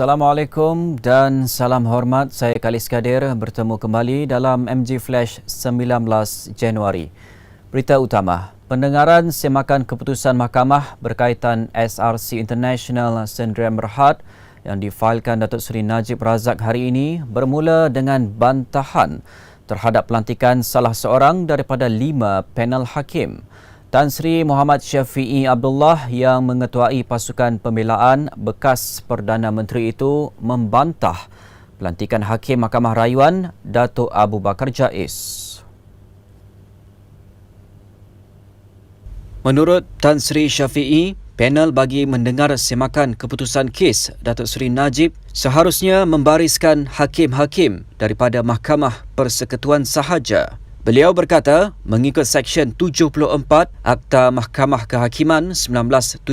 Assalamualaikum dan salam hormat. Saya Kalis Kadir bertemu kembali dalam MG Flash 19 Januari. Berita utama, pendengaran semakan keputusan mahkamah berkaitan SRC International Sendirian Berhad yang difailkan Datuk Seri Najib Razak hari ini bermula dengan bantahan terhadap pelantikan salah seorang daripada lima panel hakim. Tan Sri Muhammad Syafiee Abdullah yang mengetuai pasukan pembelaan bekas Perdana Menteri itu membantah pelantikan Hakim Mahkamah Rayuan Datuk Abu Bakar Jais. Menurut Tan Sri Syafiee, panel bagi mendengar semakan keputusan kes Datuk Seri Najib seharusnya membariskan hakim-hakim daripada Mahkamah Persekutuan sahaja Beliau berkata, mengikut Seksyen 74 Akta Mahkamah Kehakiman 1974,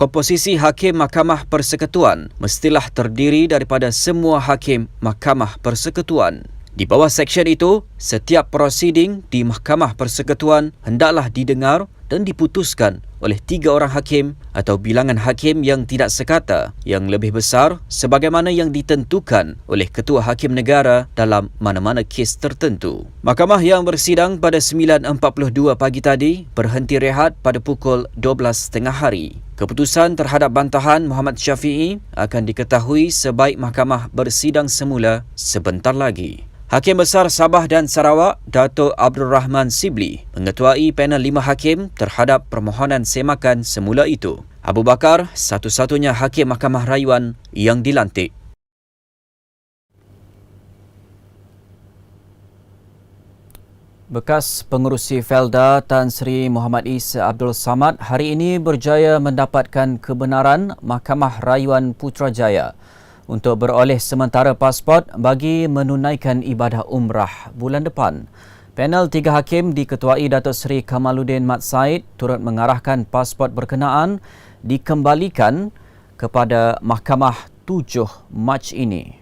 komposisi Hakim Mahkamah Persekutuan mestilah terdiri daripada semua Hakim Mahkamah Persekutuan. Di bawah seksyen itu, setiap prosiding di Mahkamah Persekutuan hendaklah didengar dan diputuskan oleh tiga orang hakim atau bilangan hakim yang tidak sekata yang lebih besar sebagaimana yang ditentukan oleh Ketua Hakim Negara dalam mana-mana kes tertentu. Mahkamah yang bersidang pada 9.42 pagi tadi berhenti rehat pada pukul 12.30 hari. Keputusan terhadap bantahan Muhammad Syafiee akan diketahui sebaik mahkamah bersidang semula sebentar lagi. Hakim Besar Sabah dan Sarawak, Datuk Abdul Rahman Sibli, mengetuai panel lima hakim terhadap permohonan semakan semula itu. Abu Bakar, satu-satunya hakim Mahkamah Rayuan yang dilantik. Bekas pengurusi Felda Tan Sri Muhammad Isa Abdul Samad hari ini berjaya mendapatkan kebenaran Mahkamah Rayuan Putrajaya untuk beroleh sementara pasport bagi menunaikan ibadah umrah bulan depan. Panel tiga hakim diketuai Datuk Seri Kamaluddin Mat Said turut mengarahkan pasport berkenaan dikembalikan kepada Mahkamah 7 Mac ini.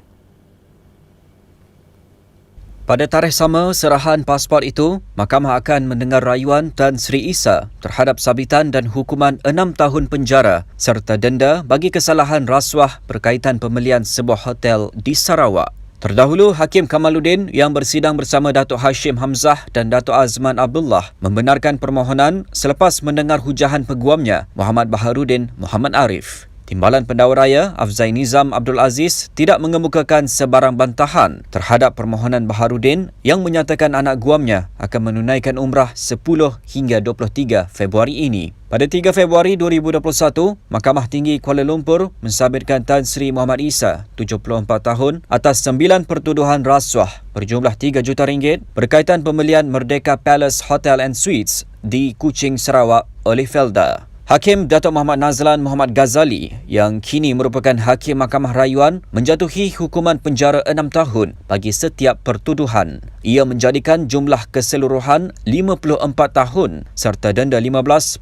Pada tarikh sama serahan pasport itu, mahkamah akan mendengar rayuan Tan Sri Isa terhadap sabitan dan hukuman enam tahun penjara serta denda bagi kesalahan rasuah berkaitan pembelian sebuah hotel di Sarawak. Terdahulu, Hakim Kamaluddin yang bersidang bersama Datuk Hashim Hamzah dan Datuk Azman Abdullah membenarkan permohonan selepas mendengar hujahan peguamnya Muhammad Baharudin Muhammad Arif. Timbalan Pendakwa Raya Afzai Nizam Abdul Aziz tidak mengemukakan sebarang bantahan terhadap permohonan Baharudin yang menyatakan anak guamnya akan menunaikan umrah 10 hingga 23 Februari ini. Pada 3 Februari 2021, Mahkamah Tinggi Kuala Lumpur mensabitkan Tan Sri Muhammad Isa, 74 tahun, atas 9 pertuduhan rasuah berjumlah 3 juta ringgit berkaitan pembelian Merdeka Palace Hotel and Suites di Kuching, Sarawak oleh Felda. Hakim Datuk Muhammad Nazlan Muhammad Ghazali yang kini merupakan Hakim Mahkamah Rayuan menjatuhi hukuman penjara 6 tahun bagi setiap pertuduhan. Ia menjadikan jumlah keseluruhan 54 tahun serta denda 15.45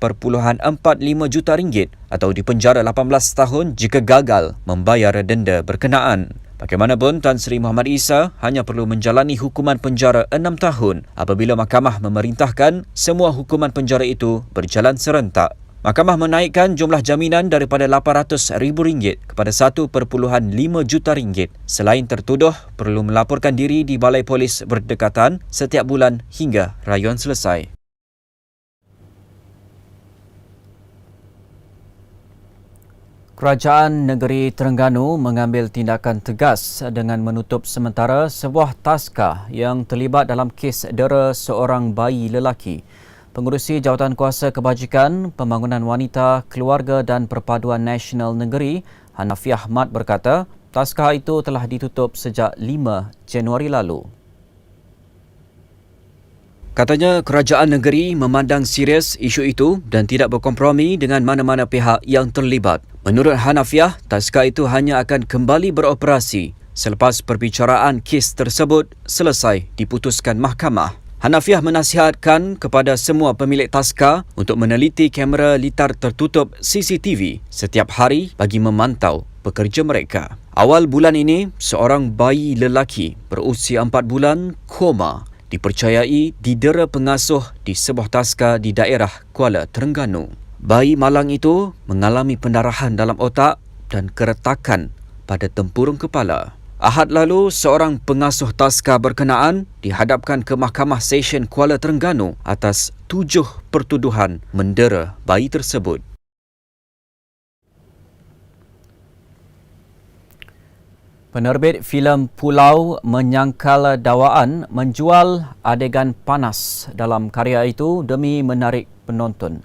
juta ringgit atau dipenjara 18 tahun jika gagal membayar denda berkenaan. Bagaimanapun, Tan Sri Muhammad Isa hanya perlu menjalani hukuman penjara 6 tahun apabila mahkamah memerintahkan semua hukuman penjara itu berjalan serentak. Mahkamah menaikkan jumlah jaminan daripada RM800,000 kepada RM1.5 juta ringgit. Selain tertuduh, perlu melaporkan diri di Balai Polis berdekatan setiap bulan hingga rayuan selesai. Kerajaan Negeri Terengganu mengambil tindakan tegas dengan menutup sementara sebuah taska yang terlibat dalam kes dera seorang bayi lelaki. Pengurusi Jawatan Kuasa Kebajikan, Pembangunan Wanita, Keluarga dan Perpaduan Nasional Negeri, Hanafi Ahmad berkata, taskah itu telah ditutup sejak 5 Januari lalu. Katanya kerajaan negeri memandang serius isu itu dan tidak berkompromi dengan mana-mana pihak yang terlibat. Menurut Hanafiah, taskah itu hanya akan kembali beroperasi selepas perbicaraan kes tersebut selesai diputuskan mahkamah. Hanafiah menasihatkan kepada semua pemilik taska untuk meneliti kamera litar tertutup CCTV setiap hari bagi memantau pekerja mereka. Awal bulan ini, seorang bayi lelaki berusia 4 bulan koma dipercayai didera pengasuh di sebuah taska di daerah Kuala Terengganu. Bayi malang itu mengalami pendarahan dalam otak dan keretakan pada tempurung kepala. Ahad lalu, seorang pengasuh taska berkenaan dihadapkan ke Mahkamah Session Kuala Terengganu atas tujuh pertuduhan mendera bayi tersebut. Penerbit filem Pulau menyangkal dakwaan menjual adegan panas dalam karya itu demi menarik penonton.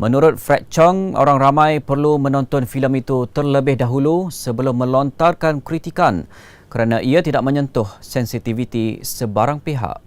Menurut Fred Chong, orang ramai perlu menonton filem itu terlebih dahulu sebelum melontarkan kritikan kerana ia tidak menyentuh sensitiviti sebarang pihak.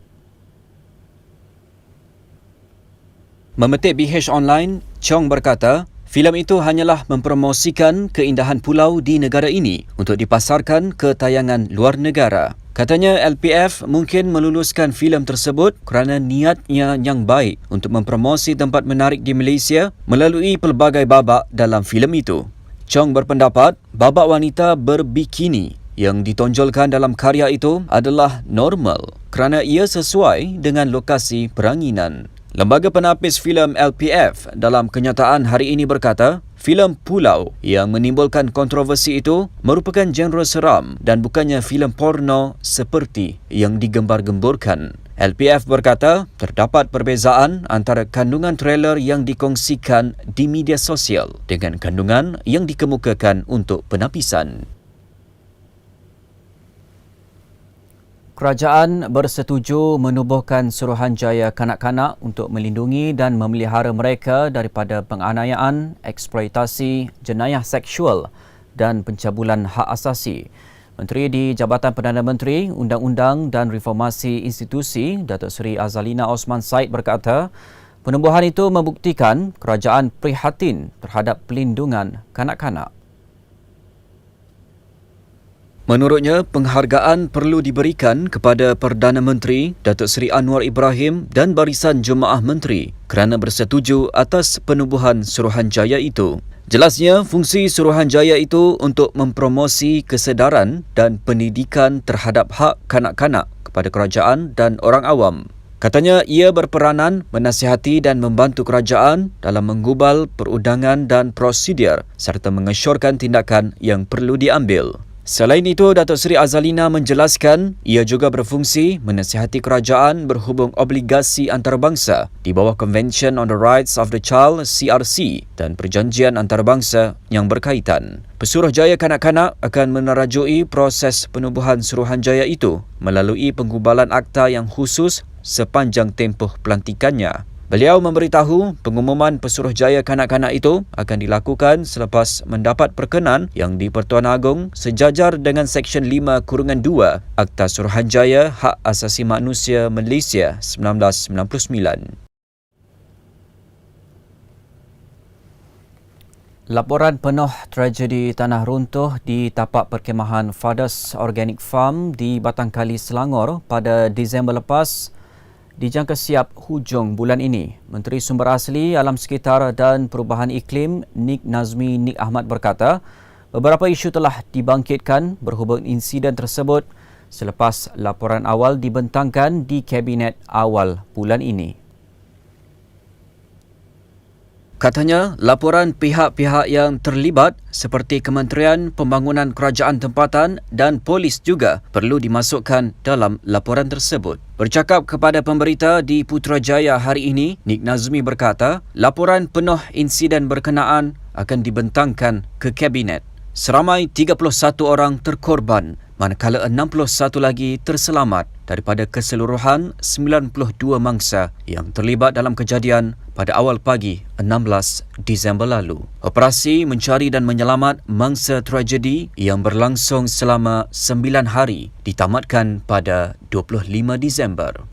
Memetik BH Online, Chong berkata, filem itu hanyalah mempromosikan keindahan pulau di negara ini untuk dipasarkan ke tayangan luar negara. Katanya LPF mungkin meluluskan filem tersebut kerana niatnya yang baik untuk mempromosi tempat menarik di Malaysia melalui pelbagai babak dalam filem itu. Chong berpendapat babak wanita berbikini yang ditonjolkan dalam karya itu adalah normal kerana ia sesuai dengan lokasi peranginan. Lembaga penapis filem LPF dalam kenyataan hari ini berkata, filem Pulau yang menimbulkan kontroversi itu merupakan genre seram dan bukannya filem porno seperti yang digembar-gemburkan. LPF berkata, terdapat perbezaan antara kandungan trailer yang dikongsikan di media sosial dengan kandungan yang dikemukakan untuk penapisan. Kerajaan bersetuju menubuhkan Suruhanjaya Kanak-Kanak untuk melindungi dan memelihara mereka daripada penganiayaan, eksploitasi, jenayah seksual dan pencabulan hak asasi. Menteri di Jabatan Perdana Menteri, Undang-Undang dan Reformasi Institusi, Datuk Seri Azalina Osman Said berkata, penubuhan itu membuktikan kerajaan prihatin terhadap pelindungan kanak-kanak. Menurutnya, penghargaan perlu diberikan kepada Perdana Menteri Datuk Seri Anwar Ibrahim dan barisan Jemaah Menteri kerana bersetuju atas penubuhan Suruhanjaya itu. Jelasnya, fungsi Suruhanjaya itu untuk mempromosi kesedaran dan pendidikan terhadap hak kanak-kanak kepada kerajaan dan orang awam. Katanya ia berperanan menasihati dan membantu kerajaan dalam menggubal perundangan dan prosedur serta mengesyorkan tindakan yang perlu diambil. Selain itu, Datuk Seri Azalina menjelaskan ia juga berfungsi menasihati kerajaan berhubung obligasi antarabangsa di bawah Convention on the Rights of the Child CRC dan perjanjian antarabangsa yang berkaitan. Pesuruhjaya Kanak-Kanak akan menerajui proses penubuhan Suruhanjaya itu melalui penggubalan akta yang khusus sepanjang tempoh pelantikannya. Beliau memberitahu pengumuman Pesuruhjaya Kanak-Kanak itu akan dilakukan selepas mendapat perkenan yang di Pertuan Agong sejajar dengan Seksyen 5 Kurungan 2 Akta Suruhanjaya Hak Asasi Manusia Malaysia 1999. Laporan penuh tragedi tanah runtuh di tapak perkemahan Fadas Organic Farm di Batangkali Selangor pada Disember lepas dijangka siap hujung bulan ini. Menteri Sumber Asli, Alam Sekitar dan Perubahan Iklim Nik Nazmi Nik Ahmad berkata, beberapa isu telah dibangkitkan berhubung insiden tersebut selepas laporan awal dibentangkan di Kabinet awal bulan ini. Katanya, laporan pihak-pihak yang terlibat seperti Kementerian Pembangunan Kerajaan Tempatan dan polis juga perlu dimasukkan dalam laporan tersebut. Bercakap kepada pemberita di Putrajaya hari ini, Nik Nazmi berkata, laporan penuh insiden berkenaan akan dibentangkan ke Kabinet. Seramai 31 orang terkorban manakala 61 lagi terselamat daripada keseluruhan 92 mangsa yang terlibat dalam kejadian pada awal pagi 16 Disember lalu. Operasi mencari dan menyelamat mangsa tragedi yang berlangsung selama 9 hari ditamatkan pada 25 Disember.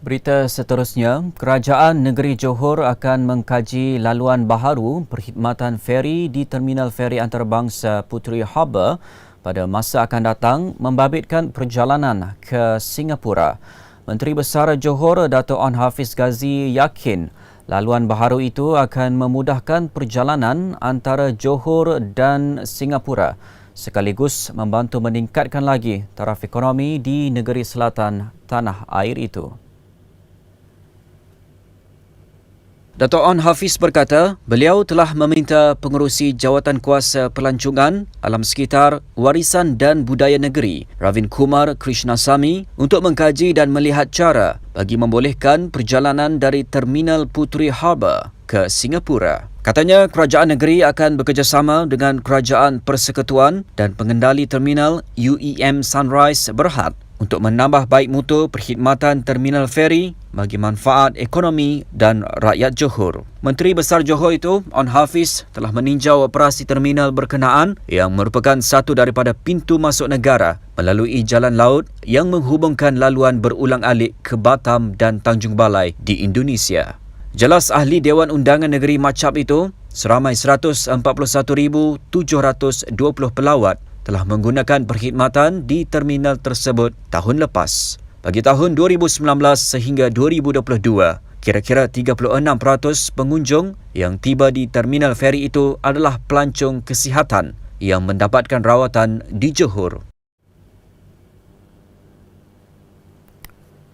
Berita seterusnya, Kerajaan Negeri Johor akan mengkaji laluan baharu perkhidmatan feri di Terminal Feri Antarabangsa Puteri Harbour pada masa akan datang membabitkan perjalanan ke Singapura. Menteri Besar Johor Dato' On Hafiz Ghazi yakin laluan baharu itu akan memudahkan perjalanan antara Johor dan Singapura sekaligus membantu meningkatkan lagi taraf ekonomi di negeri selatan tanah air itu. Dato' On Hafiz berkata, beliau telah meminta pengerusi Jawatan Kuasa Pelancongan, Alam Sekitar, Warisan dan Budaya Negeri, Ravin Kumar Krishnasamy untuk mengkaji dan melihat cara bagi membolehkan perjalanan dari Terminal Puteri Harbour ke Singapura. Katanya kerajaan negeri akan bekerjasama dengan kerajaan persekutuan dan pengendali terminal UEM Sunrise Berhad untuk menambah baik mutu perkhidmatan terminal feri bagi manfaat ekonomi dan rakyat Johor. Menteri Besar Johor itu, On Hafiz, telah meninjau operasi terminal berkenaan yang merupakan satu daripada pintu masuk negara melalui jalan laut yang menghubungkan laluan berulang-alik ke Batam dan Tanjung Balai di Indonesia. Jelas ahli Dewan Undangan Negeri Macap itu, seramai 141,720 pelawat telah menggunakan perkhidmatan di terminal tersebut tahun lepas. Bagi tahun 2019 sehingga 2022, kira-kira 36% pengunjung yang tiba di terminal feri itu adalah pelancong kesihatan yang mendapatkan rawatan di Johor.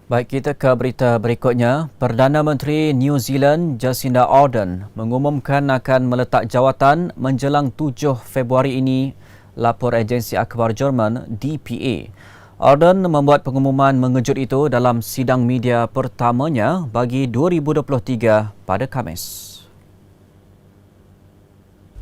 Baik kita ke berita berikutnya. Perdana Menteri New Zealand Jacinda Ardern mengumumkan akan meletak jawatan menjelang 7 Februari ini lapor agensi akhbar Jerman DPA. Arden membuat pengumuman mengejut itu dalam sidang media pertamanya bagi 2023 pada Khamis.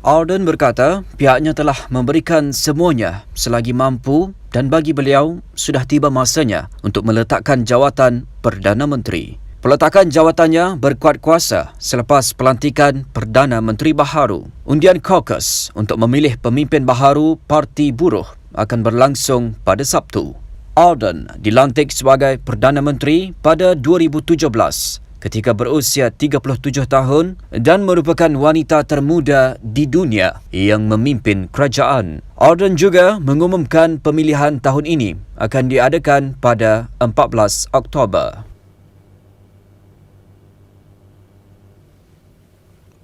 Arden berkata pihaknya telah memberikan semuanya selagi mampu dan bagi beliau sudah tiba masanya untuk meletakkan jawatan Perdana Menteri. Peletakan jawatannya berkuat kuasa selepas pelantikan Perdana Menteri Baharu. Undian caucus untuk memilih pemimpin baharu Parti Buruh akan berlangsung pada Sabtu. Arden dilantik sebagai Perdana Menteri pada 2017 ketika berusia 37 tahun dan merupakan wanita termuda di dunia yang memimpin kerajaan. Arden juga mengumumkan pemilihan tahun ini akan diadakan pada 14 Oktober.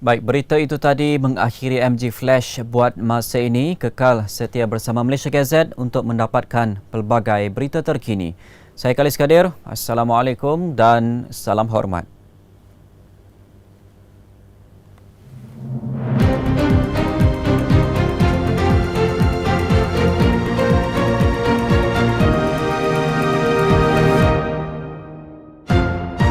Baik, berita itu tadi mengakhiri MG Flash buat masa ini. Kekal setia bersama Malaysia Gazette untuk mendapatkan pelbagai berita terkini. Saya Khalis Kadir, Assalamualaikum dan salam hormat.